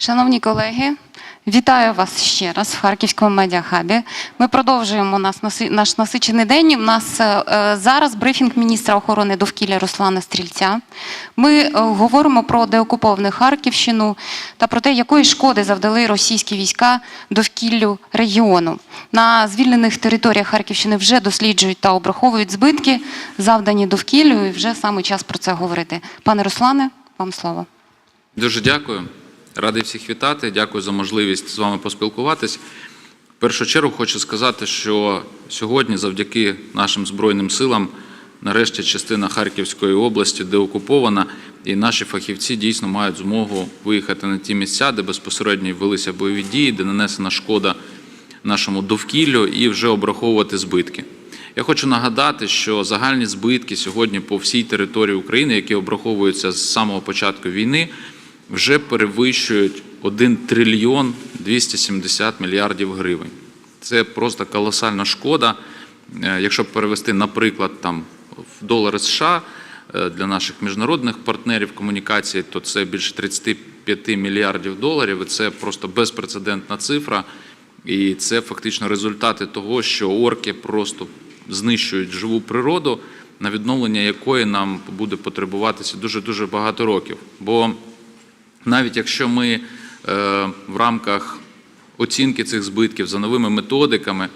Шановні колеги, вітаю вас ще раз в Харківському медіахабі. Ми продовжуємо наш насичений день. У нас е, зараз брифінг міністра охорони довкілля Руслана Стрільця. Ми е, говоримо про деокуповану Харківщину та про те, якої шкоди завдали російські війська довкіллю регіону. На звільнених територіях Харківщини вже досліджують та обраховують збитки, завдані довкіллю, і вже саме час про це говорити. Пане Руслане, вам слово. Дуже дякую. Радий всіх вітати. Дякую за можливість з вами поспілкуватись. В першу чергу хочу сказати, що сьогодні, завдяки нашим Збройним силам, нарешті частина Харківської області деокупована, і наші фахівці дійсно мають змогу виїхати на ті місця, де безпосередньо велися бойові дії, де нанесена шкода нашому довкіллю і вже обраховувати збитки. Я хочу нагадати, що загальні збитки сьогодні по всій території України, які обраховуються з самого початку війни, вже перевищують 1 трильйон 270 мільярдів гривень. Це просто колосальна шкода. Е, Якщо перевести, наприклад, там в долари США е, для наших міжнародних партнерів комунікації, то це більше 35 мільярдів доларів. І це просто безпрецедентна цифра. І це фактично результати того, що орки просто знищують живу природу, на відновлення якої нам буде потребуватися дуже дуже багато років. Бо навіть якщо ми е, в рамках оцінки цих збитків за новими методиками,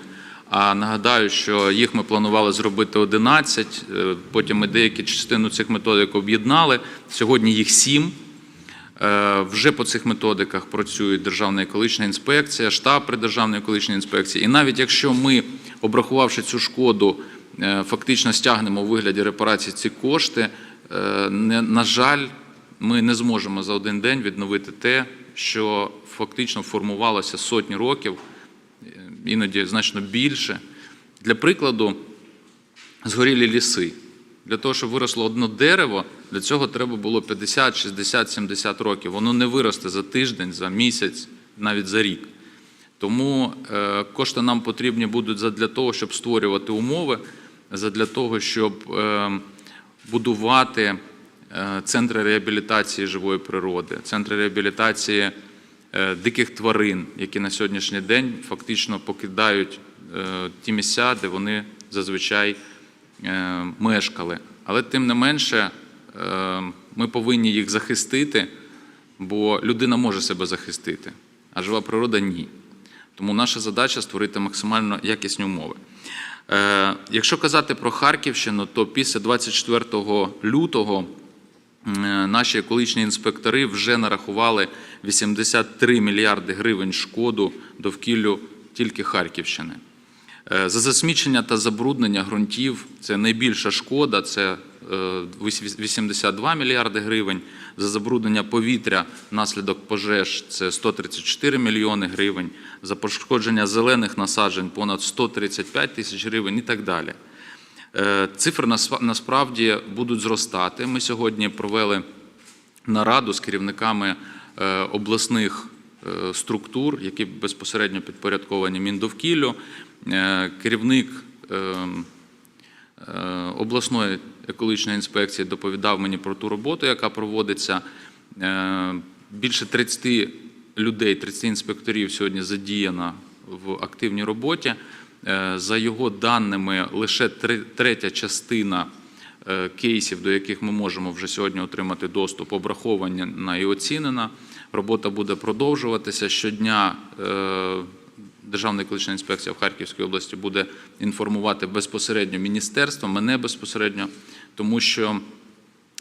а нагадаю, що їх ми планували зробити 11, е, потім ми деякі частину цих методик об'єднали. Сьогодні їх 7. Е, Вже по цих методиках працює Державна екологічна інспекція, штаб при Державній екологічній інспекції. І навіть якщо ми, обрахувавши цю шкоду, фактично стягнемо у вигляді репарації ці кошти, не- на жаль, ми не зможемо за один день відновити те, що фактично формувалося сотні років, е, іноді значно більше. Для прикладу, згорілі ліси. Для того, щоб виросло одне дерево, для цього треба було 50, 60, 70 років. Воно не виросте за тиждень, за місяць, навіть за рік. Тому е, кошти нам потрібні будуть задля того, щоб створювати умови, задля того, щоб е, будувати центри реабілітації живої природи, центри реабілітації е, диких тварин, які на сьогоднішній день фактично покидають е, ті місця, де вони зазвичай е, мешкали. Але тим не менше, е, ми повинні їх захистити, бо людина може себе захистити, а жива природа ні. Тому наша задача створити максимально якісні умови. Е, Якщо казати про Харківщину, то після 24 лютого е, наші екологічні інспектори вже нарахували 83 мільярди гривень шкоду довкіллю тільки Харківщини. Е, За засмічення та забруднення ґрунтів це найбільша шкода, це е, 82 мільярди гривень. За забруднення повітря внаслідок пожеж це 134 мільйони гривень. За пошкодження зелених насаджень понад 135 тисяч гривень і так далі. Е, Цифри насправді будуть зростати. Ми сьогодні провели нараду з керівниками е, обласних е, структур, які безпосередньо підпорядковані Міндовкіллю. Керівник обласної екологічної інспекції доповідав мені про ту роботу, яка проводиться. Більше 30 людей, 30 інспекторів сьогодні задіяно в активній роботі. Е, За його даними, лише третя частина е, кейсів, до яких ми можемо вже сьогодні отримати доступ, обрахована і оцінена. Робота буде продовжуватися щодня. е, Державна екологічна інспекція в Харківській області буде інформувати безпосередньо міністерство, мене безпосередньо, тому що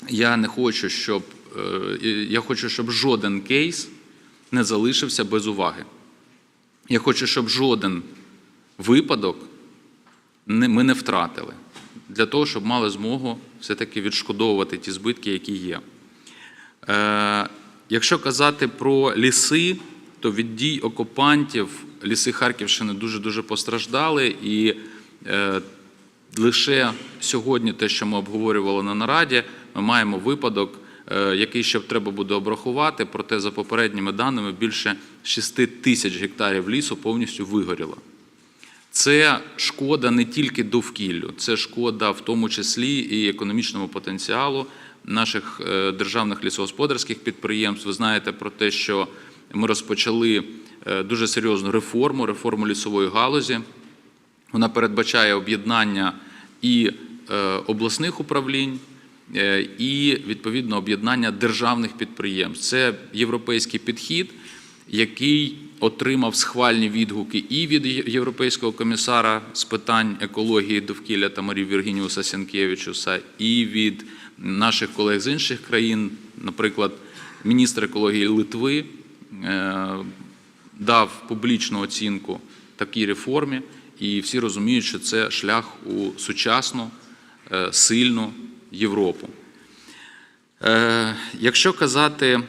я не хочу, щоб я хочу, щоб жоден кейс не залишився без уваги. Я хочу, щоб жоден випадок ми не втратили для того, щоб мали змогу все-таки відшкодовувати ті збитки, які є. Е, Якщо казати про ліси, то від дій окупантів ліси Харківщини дуже-дуже постраждали. І е, лише сьогодні, те, що ми обговорювали на нараді, ми маємо випадок, е, який ще треба буде обрахувати. Проте, за попередніми даними, більше 6 тисяч гектарів лісу повністю вигоріло. Це шкода не тільки довкіллю, це шкода в тому числі і економічному потенціалу наших е, державних лісогосподарських підприємств. Ви знаєте про те, що ми розпочали е, дуже серйозну реформу, реформу лісової галузі. Вона передбачає об'єднання і е, обласних управлінь, і відповідно об'єднання державних підприємств. Це європейський підхід, який отримав схвальні відгуки і від європейського комісара з питань екології, довкілля та морів Віргініуса Сенкевичуса, і від наших колег з інших країн, наприклад, міністр екології Литви. е, дав публічну оцінку такій реформі, і всі розуміють, що це шлях у сучасну, е, сильну Європу. Е, Якщо казати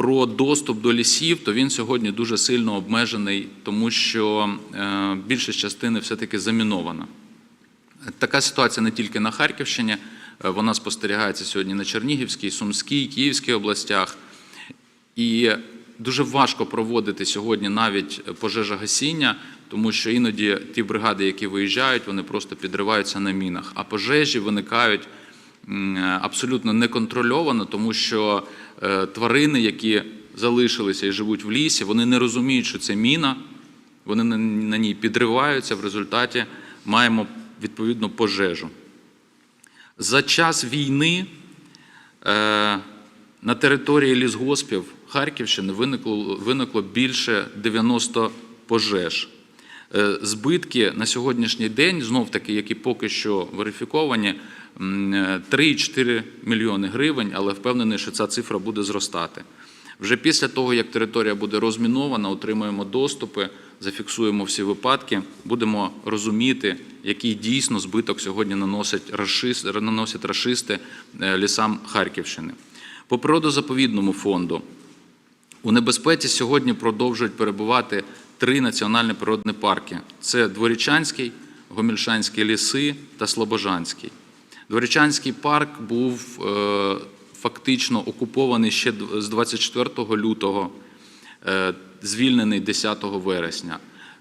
про доступ до лісів, то він сьогодні дуже сильно обмежений, тому що е, більша частини все-таки замінована. Така ситуація не тільки на Харківщині, е, вона спостерігається сьогодні на Чернігівській, Сумській, Київській областях. І дуже важко проводити сьогодні навіть пожежогасіння, тому що іноді ті бригади, які виїжджають, вони просто підриваються на мінах. А пожежі виникають абсолютно неконтрольовано, тому що е, тварини, які залишилися і живуть в лісі, вони не розуміють, що це міна, вони на- ній підриваються. В результаті маємо відповідно пожежу. За час війни е, на території лісгоспів Харківщини виникло, виникло більше 90 пожеж. Е, Збитки на сьогоднішній день, знов таки, які поки що верифіковані, е, 3-4 мільйони гривень, але впевнений, що ця цифра буде зростати. Вже після того, як територія буде розмінована, отримаємо доступи, зафіксуємо всі випадки, будемо розуміти, який дійсно збиток сьогодні наносять рашисти, наносять рашисти е, лісам Харківщини. По природозаповідному фонду у небезпеці сьогодні продовжують перебувати три національні природні парки: це Дворічанський, Гомільшанські ліси та Слобожанський. Дворічанський парк був е, фактично окупований ще з 24 лютого, е, звільнений 10 вересня.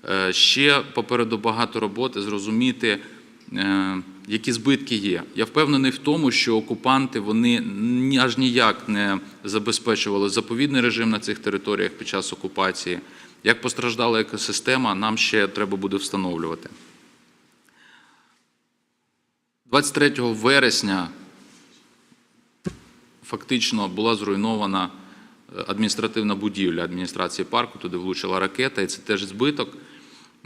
Е, Ще попереду багато роботи зрозуміти, які збитки є. Я впевнений в тому, що окупанти вони аж ніяк не забезпечували заповідний режим на цих територіях під час окупації. Як постраждала екосистема, нам ще треба буде встановлювати. 23 вересня фактично була зруйнована е, адміністративна будівля адміністрації парку, туди влучила ракета, і це теж збиток.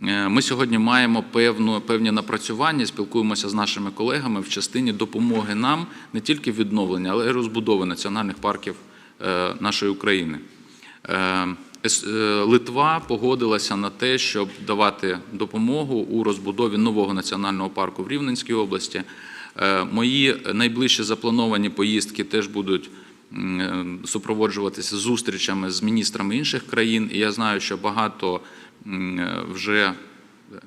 Е, Ми сьогодні маємо певну, певні напрацювання, спілкуємося з нашими колегами в частині допомоги нам не тільки в відновленні, але й розбудови національних парків е, нашої України. Е, Литва погодилася на те, щоб давати допомогу у розбудові нового національного парку в Рівненській області. Е, Мої найближчі заплановані поїздки теж будуть супроводжуватися зустрічами з міністрами інших країн. І я знаю, що багато вже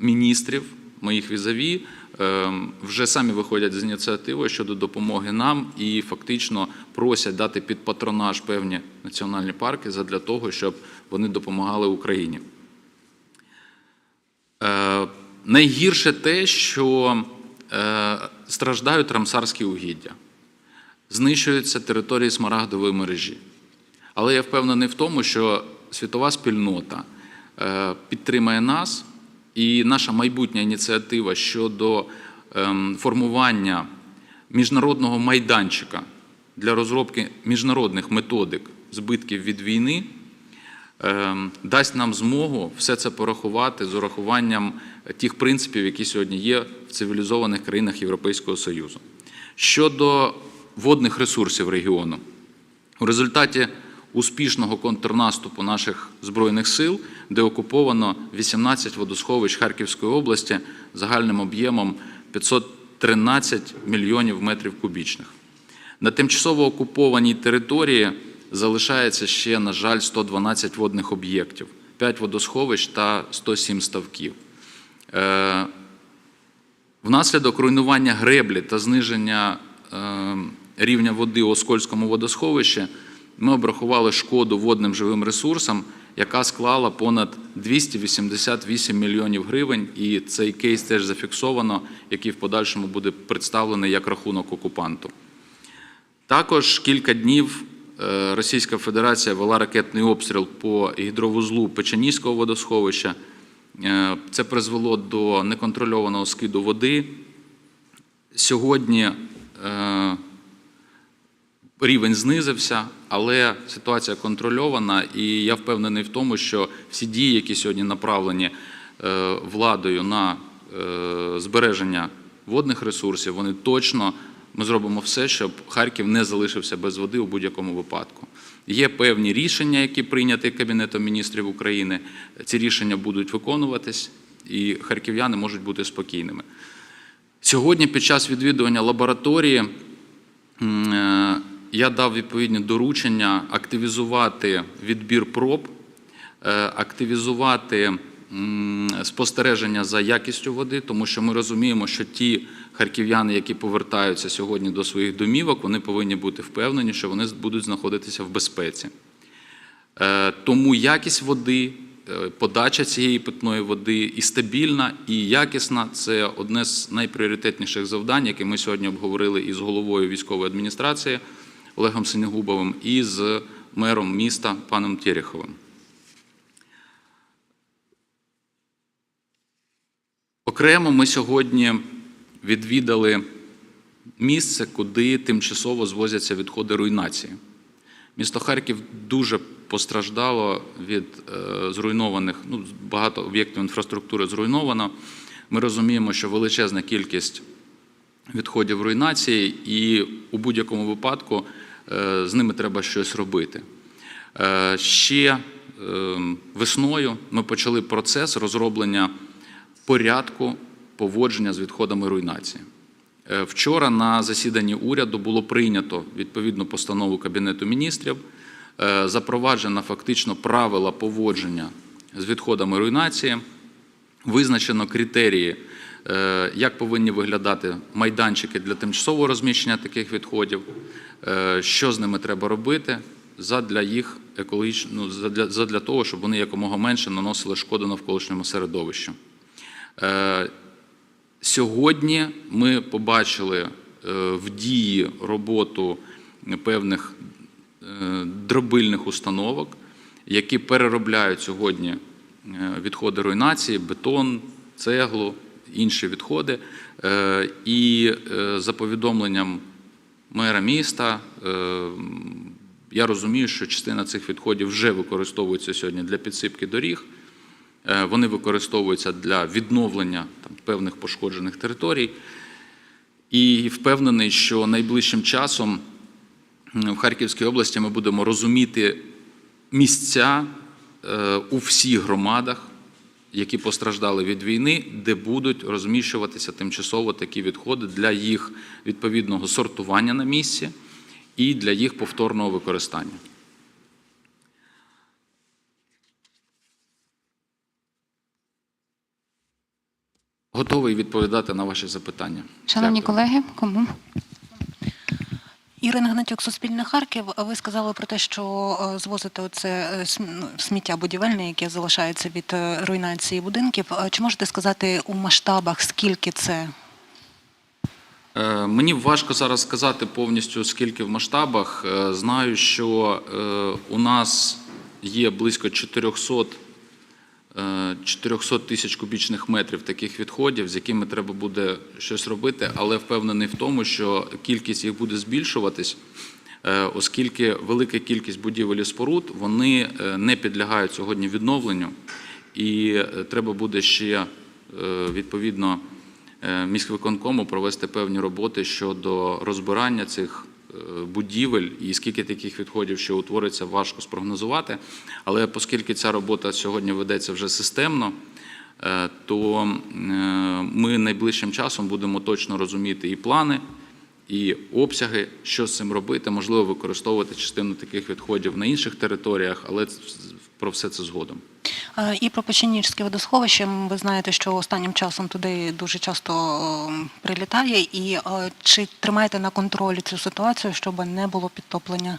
міністрів моїх візаві е, вже самі виходять з ініціативою щодо допомоги нам і фактично просять дати під патронаж певні національні парки для того, щоб вони допомагали Україні. Е, Найгірше те, що е, страждають рамсарські угіддя, знищуються території смарагдової мережі. Але я впевнений в тому, що світова спільнота е, підтримає нас, і наша майбутня ініціатива щодо ем, формування міжнародного майданчика для розробки міжнародних методик збитків від війни дасть нам змогу все це порахувати з урахуванням тих принципів, які сьогодні є в цивілізованих країнах Європейського Союзу. Щодо водних ресурсів регіону, у результаті успішного контрнаступу наших збройних сил, де окуповано 18 водосховищ Харківської області загальним об'ємом 513 мільйонів метрів кубічних. На тимчасово окупованій території залишається ще, на жаль, 112 водних об'єктів, 5 водосховищ та 107 ставків. Е, Внаслідок руйнування греблі та зниження е, рівня води у Оскольському водосховищі ми обрахували шкоду водним живим ресурсам, яка склала понад 288 мільйонів гривень, і цей кейс теж зафіксовано, який в подальшому буде представлений як рахунок окупанту. Також кілька днів Російська Федерація вела ракетний обстріл по гідровузлу Печеніського водосховища. Е, Це призвело до неконтрольованого скиду води. Сьогодні е, рівень знизився, але ситуація контрольована, і я впевнений в тому, що всі дії, які сьогодні направлені е, владою на е, збереження водних ресурсів, вони точно ми зробимо все, щоб Харків не залишився без води у будь-якому випадку. Є певні рішення, які прийняті Кабінетом міністрів України. Ці рішення будуть виконуватись, і харків'яни можуть бути спокійними. Сьогодні, під час відвідування лабораторії, е, я дав відповідні доручення активізувати відбір проб, е, активізувати спостереження за якістю води, тому що ми розуміємо, що ті харків'яни, які повертаються сьогодні до своїх домівок, вони повинні бути впевнені, що вони будуть знаходитися в безпеці. Е, Тому якість води, е, подача цієї питної води і стабільна, і якісна це одне з найпріоритетніших завдань, яке ми сьогодні обговорили із головою військової адміністрації Олегом Синегубовим і з мером міста паном Тереховим. Окремо ми сьогодні відвідали місце, куди тимчасово звозяться відходи руйнації. Місто Харків дуже постраждало від е, зруйнованих, ну, багато об'єктів інфраструктури зруйновано. Ми розуміємо, що величезна кількість відходів руйнації, і у будь-якому випадку е, з ними треба щось робити. Е, Ще весною ми почали процес розроблення порядку поводження з відходами руйнації. Е, Вчора на засіданні уряду було прийнято відповідну постанову Кабінету міністрів, е, запроваджено фактично правила поводження з відходами руйнації, визначено критерії, е, як повинні виглядати майданчики для тимчасового розміщення таких відходів, що з ними треба робити задля їх екологічно, ну, задля, задля того, щоб вони якомога менше наносили шкоду навколишньому середовищу. Сьогодні ми побачили е, в дії роботу певних е, дробильних установок, які переробляють сьогодні е, відходи руйнації, бетон, цеглу, інші відходи. І за повідомленням мера міста, я розумію, що частина цих відходів вже використовується сьогодні для підсипки доріг. Е, Вони використовуються для відновлення там, певних пошкоджених територій. І впевнений, що найближчим часом в Харківській області ми будемо розуміти місця е, у всіх громадах, які постраждали від війни, де будуть розміщуватися тимчасово такі відходи для їх відповідного сортування на місці і для їх повторного використання. Готовий відповідати на ваші запитання. Шановні Дякую. колеги, кому? Ірина Гнатюк, Суспільне Харків. Ви сказали про те, що е, звозите оце е, см- сміття будівельне, яке залишається від е, руйнації будинків. Чи можете сказати у масштабах, скільки це? Мені важко зараз сказати повністю скільки в масштабах. Знаю, що у нас є близько 400 е, 400 тисяч кубічних метрів таких відходів, з якими треба буде щось робити, але впевнений в тому, що кількість їх буде збільшуватись, е, оскільки велика кількість будівель і споруд вони е, не підлягають сьогодні відновленню, і е, треба буде ще відповідно міськвиконкому провести певні роботи щодо розбирання цих будівель і скільки таких відходів ще утвориться, важко спрогнозувати. Але оскільки ця робота сьогодні ведеться вже системно, е, то е, ми найближчим часом будемо точно розуміти і плани, і обсяги, що з цим робити, можливо, використовувати частину таких відходів на інших територіях, але про все це згодом. І про Печеніжське водосховище. Ви знаєте, що останнім часом туди дуже часто прилітає. І чи тримаєте на контролі цю ситуацію, щоб не було підтоплення?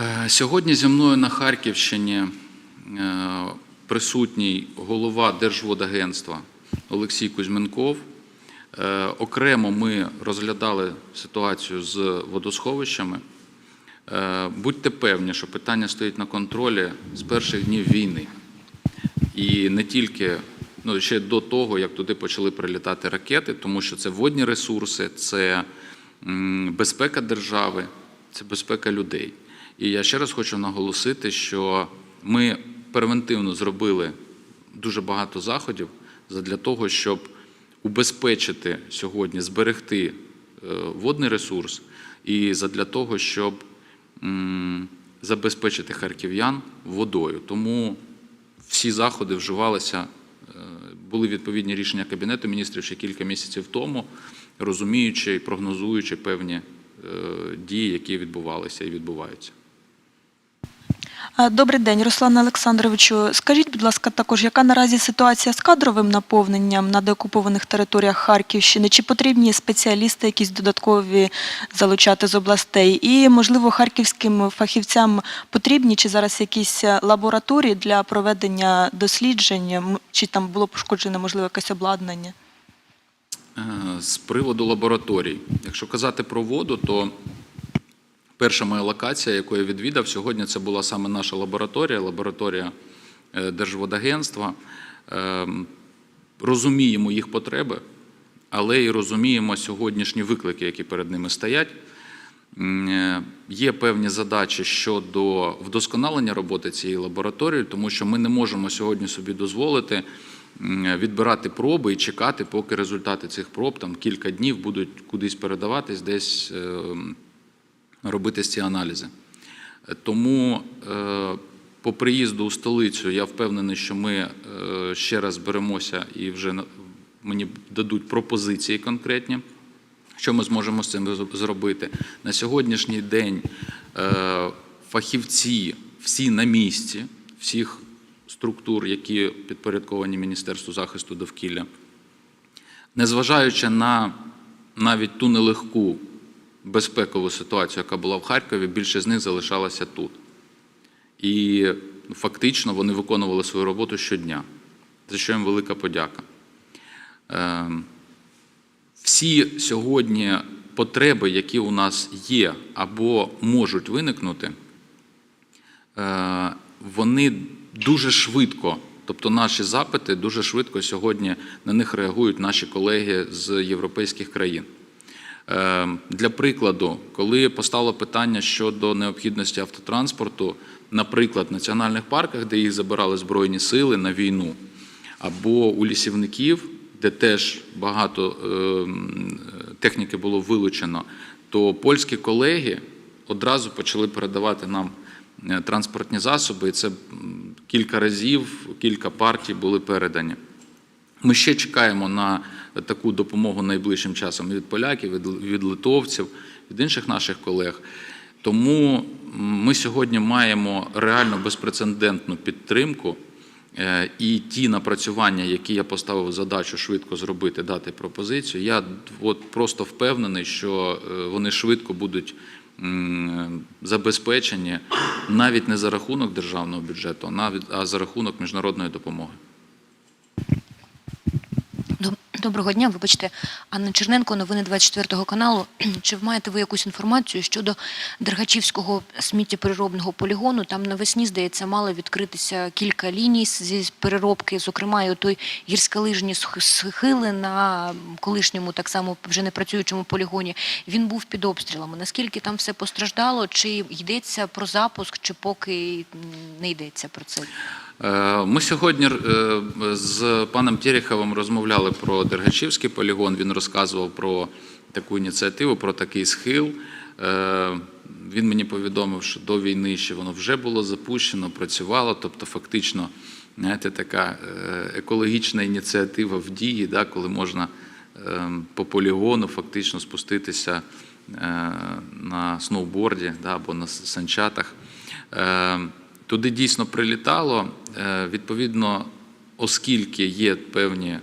Е, Сьогодні зі мною на Харківщині е, присутній голова Держводагентства Олексій Кузьменков. Е, Окремо ми розглядали ситуацію з водосховищами. Е, Будьте певні, що питання стоїть на контролі з перших днів війни. І не тільки ну, ще до того, як туди почали прилітати ракети, тому що це водні ресурси, це безпека держави, це безпека людей. І я ще раз хочу наголосити, що ми превентивно зробили дуже багато заходів для того, щоб убезпечити сьогодні, зберегти е, водний ресурс, і для того, щоб забезпечити харків'ян водою. Тому всі заходи вживалися, е, були відповідні рішення Кабінету міністрів ще кілька місяців тому, розуміючи і прогнозуючи певні е, дії, які відбувалися і відбуваються. Добрий день, Руслане Олександровичу. Скажіть, будь ласка, також, яка наразі ситуація з кадровим наповненням на деокупованих територіях Харківщини? Чи потрібні спеціалісти якісь додаткові залучати з областей? І, можливо, харківським фахівцям потрібні чи зараз якісь е, лабораторії для проведення досліджень, чи там було пошкоджене, можливо, якесь обладнання? Е, З приводу лабораторій, якщо казати про воду, то перша моя локація, яку я відвідав сьогодні, це була саме наша лабораторія, лабораторія е, Держводагентства. Е, Розуміємо їх потреби, але і розуміємо сьогоднішні виклики, які перед ними стоять. Е, Є певні задачі щодо вдосконалення роботи цієї лабораторії, тому що ми не можемо сьогодні собі дозволити відбирати проби і чекати, поки результати цих проб там кілька днів будуть кудись передаватись, десь е, робити ці аналізи. Е, Тому е, по приїзду у столицю я впевнений, що ми е, ще раз беремося і вже мені дадуть пропозиції конкретні. Що ми зможемо з цим зробити? На сьогоднішній день фахівці всі на місці, всіх структур, які підпорядковані Міністерству захисту довкілля, незважаючи на навіть ту нелегку безпекову ситуацію, яка була в Харкові, більше з них залишалася тут. І ну, фактично вони виконували свою роботу щодня, за що їм велика подяка. Ем, всі сьогодні потреби, які у нас є або можуть виникнути, е, вони дуже швидко, тобто наші запити дуже швидко сьогодні на них реагують наші колеги з європейських країн. Е, Для прикладу, коли постало питання щодо необхідності автотранспорту, наприклад, в національних парках, де їх забирали Збройні сили на війну, або у лісівників, де теж багато е, техніки було вилучено, то польські колеги одразу почали передавати нам е, транспортні засоби, і це кілька разів, кілька партій були передані. Ми ще чекаємо на таку допомогу найближчим часом і від поляків, від, від литовців, від інших наших колег. Тому ми сьогодні маємо реально безпрецедентну підтримку. Е, І ті напрацювання, які я поставив задачу швидко зробити, дати пропозицію, я от просто впевнений, що е, вони швидко будуть забезпечені навіть не за рахунок державного бюджету, а за рахунок міжнародної допомоги. Доб- Доброго дня, вибачте, Анна Черненко, новини 24 каналу. Чи маєте ви якусь інформацію щодо Дергачівського сміттєпереробного полігону? Там навесні, здається, мало відкритися кілька ліній зі переробки, зокрема, і той гірськолижні сх- схили на колишньому, так само вже не працюючому полігоні. Він був під обстрілами. Наскільки там все постраждало? Чи йдеться про запуск, чи поки не йдеться про це? Е, Ми сьогодні е, з паном Тереховим розмовляли про Дергачівський полігон. Він розказував про таку ініціативу, про такий схил. Е, Він мені повідомив, що до війни ще воно вже було запущено, працювало. Тобто, фактично, знаєте, така екологічна ініціатива в дії, да, коли можна е, по полігону фактично спуститися на сноуборді да, або на санчатах. Е, Туди дійсно прилітало. Е, Відповідно, оскільки є певні,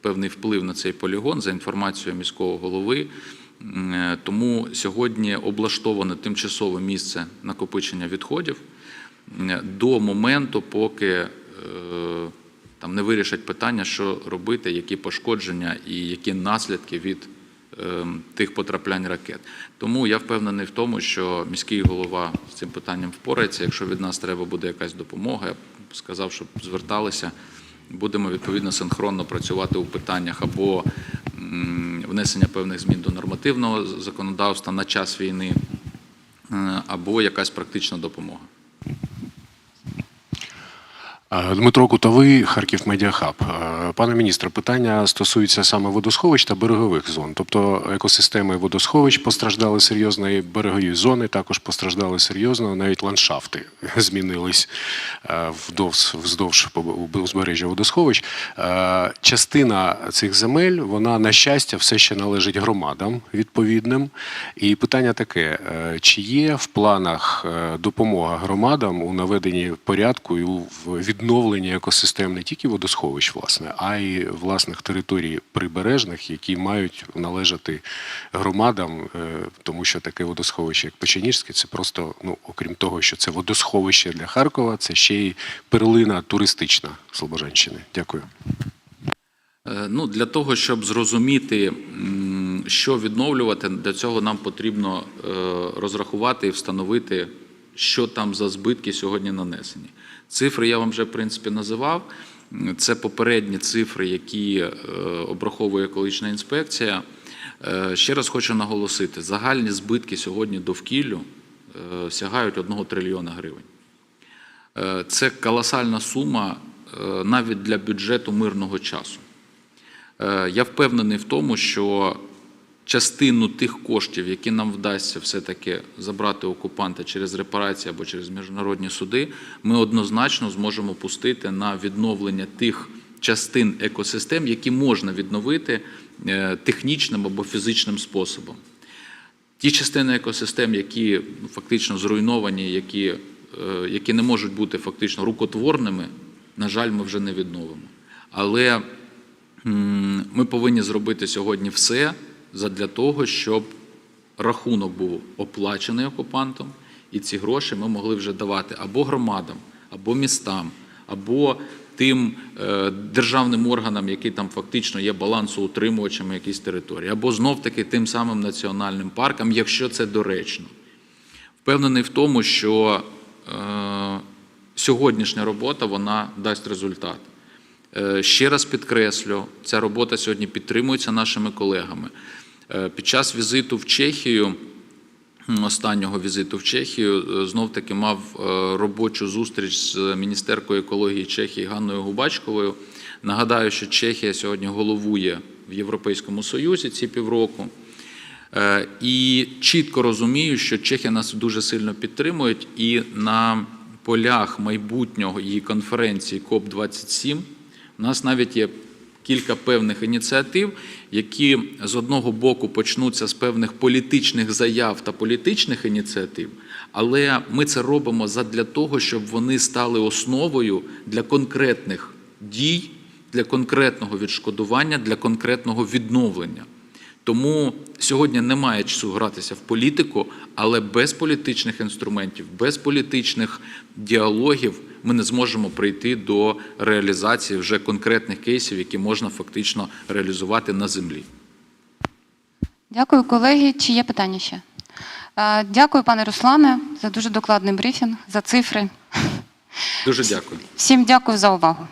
певний вплив на цей полігон за інформацією міського голови, е, тому сьогодні облаштоване тимчасове місце накопичення відходів до моменту, поки е, там не вирішать питання, що робити, які пошкодження і які наслідки від е, тих потраплянь ракет. Тому я впевнений в тому, що міський голова з цим питанням впорається. Якщо від нас треба буде якась допомога, я сказав, щоб зверталися. Будемо відповідно синхронно працювати у питаннях або внесення певних змін до нормативного законодавства на час війни, е, або якась практична допомога. Дмитро Кутовий, Харків Медіахаб. Пане міністре, питання стосується саме водосховищ та берегових зон. Тобто екосистеми водосховищ постраждали серйозно, і берегові зони також постраждали серйозно. Навіть ландшафти змінились е, вдовж, вздовж узбережжя водосховищ. Е, Частина цих земель, вона, на щастя, все ще належить громадам відповідним. І питання таке: е, чи є в планах допомога громадам у наведенні порядку і у в відновленні екосистем не тільки водосховищ, власне, а й власних територій прибережних, які мають належати громадам, е, тому що таке водосховище, як Печеніжське, це просто, ну окрім того, що це водосховище для Харкова, це ще й перлина туристична Слобожанщини. Дякую. Е, Ну, для того, щоб зрозуміти, що відновлювати, для цього нам потрібно е, розрахувати і встановити, що там за збитки сьогодні нанесені. Цифри я вам вже, в принципі, називав. Це попередні цифри, які е, обраховує екологічна інспекція. Е, Ще раз хочу наголосити: загальні збитки сьогодні довкіллю е, сягають 1 трильйона гривень. Це колосальна сума навіть для бюджету мирного часу. Я впевнений в тому, що частину тих коштів, які нам вдасться все-таки забрати окупанта через репарації або через міжнародні суди, ми однозначно зможемо пустити на відновлення тих частин екосистем, які можна відновити е, технічним або фізичним способом. Ті частини екосистем, які ну, фактично зруйновані, які, е, які не можуть бути фактично рукотворними, на жаль, ми вже не відновимо. Але ми повинні зробити сьогодні все для того, щоб рахунок був оплачений окупантом, і ці гроші ми могли вже давати або громадам, або містам, або тим е, державним органам, які там фактично є балансоутримувачами якісь території, або знов-таки тим самим національним паркам, якщо це доречно. Впевнений в тому, що е, сьогоднішня робота вона дасть результат. Е, Ще раз підкреслю, ця робота сьогодні підтримується нашими колегами. Е, Під час візиту в Чехію, останнього візиту в Чехію, знов таки мав е, робочу зустріч з міністеркою екології Чехії Ганною Губачковою. Нагадаю, що Чехія сьогодні головує в Європейському Союзі ці півроку. Е, І чітко розумію, що Чехія нас дуже сильно підтримують, і на полях майбутнього її конференції КОП-27 у нас навіть є кілька певних ініціатив, які з одного боку почнуться з певних політичних заяв та політичних ініціатив, але ми це робимо задля того, щоб вони стали основою для конкретних дій, для конкретного відшкодування, для конкретного відновлення. Тому сьогодні немає часу гратися в політику, але без політичних інструментів, без політичних діалогів ми не зможемо прийти до реалізації вже конкретних кейсів, які можна фактично реалізувати на землі. Дякую, колеги. Чи є питання ще? Е, Дякую, пане Руслане, за дуже докладний брифінг, за цифри. Дуже дякую. Всім дякую за увагу.